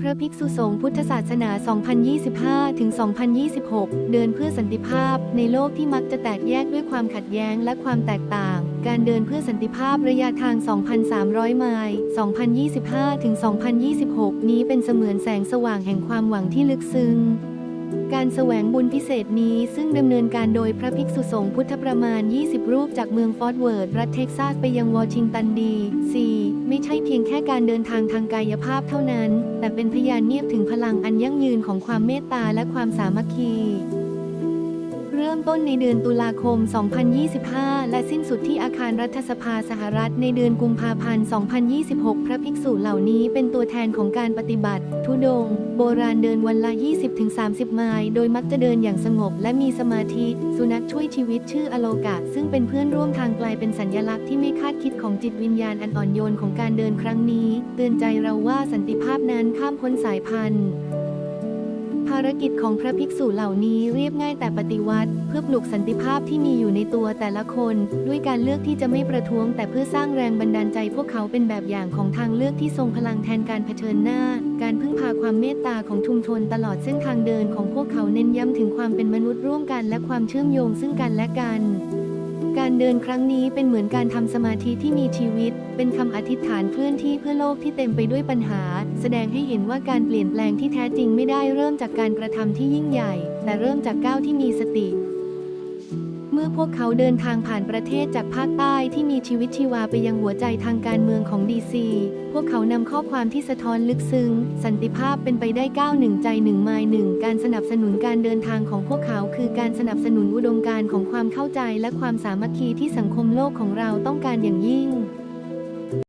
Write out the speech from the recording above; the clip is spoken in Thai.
พระภิกษุสงฆ์พุทธศาสนา 2025 ถึง 2026 เดินเพื่อสันติภาพ ในโลกที่มักจะแตกแยกด้วยความขัดแย้งและความแตกต่าง การเดินเพื่อสันติภาพระยะทาง 2,300 ไมล์ 2025 ถึง 2026 นี้เป็นเสมือนแสงสว่างแห่งความหวังที่ลึกซึ้งการแสวงบุญพิเศษนี้ซึ่งดำเนินการโดยพระภิกษุสงฆ์พุทธประมาณ 20 รูปจากเมืองฟอร์ตเวิร์ธรัฐเท็กซัสไปยังวอชิงตันดี ซี ไม่ใช่เพียงแค่การเดินทางทางกายภาพเท่านั้น แต่เป็นพยานเนียบถึงพลังอันยั่งยืนของความเมตตาและความสามัคคี เริ่มต้นในเดือนตุลาคม 2025 และสิ้นสุดที่อาคารรัฐสภาสหรัฐในเดือนกุมภาพันธ์ 2026 พระภิกษุเหล่านี้เป็นตัวแทนของการปฏิบัติ ทุดง โบราณเดินวันละ 20-30 ไมล์ โดยมักจะเดินอย่างสงบและมีสมาธิ สุนัขช่วยชีวิตชื่ออโลกะ ซึ่งเป็นเพื่อนร่วมทางกลายเป็นสัญลักษณ์ที่ไม่คาดคิดของจิตวิญญาณอันอ่อนโยนของการเดินครั้งนี้ เตือนใจเราว่าสันติภาพนั้นข้ามพ้นสายพันธุ์ ภารกิจของพระภิกษุเหล่านี้เรียบง่ายแต่ปฏิวัติ เพื่อปลุกสันติภาพที่มีอยู่ในตัวแต่ละคน ด้วยการเลือกที่จะไม่ประท้วง แต่เพื่อสร้างแรงบันดาลใจพวกเขาเป็นแบบอย่างของทางเลือกที่ทรงพลังแทนการเผชิญหน้า การพึ่งพาความเมตตาของชุมชนตลอดเส้นทางเดินของพวกเขาเน้นย้ำถึงความเป็นมนุษย์ร่วมกันและความเชื่อมโยงซึ่งกันและกัน การเดินครั้งนี้เป็นเหมือนการทำสมาธิที่มีชีวิต เป็นคำอธิษฐานเคลื่อนที่เพื่อโลกที่เต็มไปด้วยปัญหา แสดงให้เห็นว่าการเปลี่ยนแปลงที่แท้จริงไม่ได้เริ่มจากการกระทำที่ยิ่งใหญ่ แต่เริ่มจากก้าวที่มีสติ เมื่อพวกเขาเดินทางผ่านประเทศจากภาคใต้ที่มีชีวิตชีวาไปยังหัวใจทางการเมืองของดีซี วกเขานำข้อความที่สะท้อนลึกซึ้ง สันติภาพเป็นไปได้ก้าวหนึ่งใจหนึ่งไมล์หนึ่งการสนับสนุนการเดินทางของพวกเขา คือการสนับสนุนอุดมการณ์ของความเข้าใจและความสามัคคีที่สังคมโลกของเราต้องการอย่างยิ่ง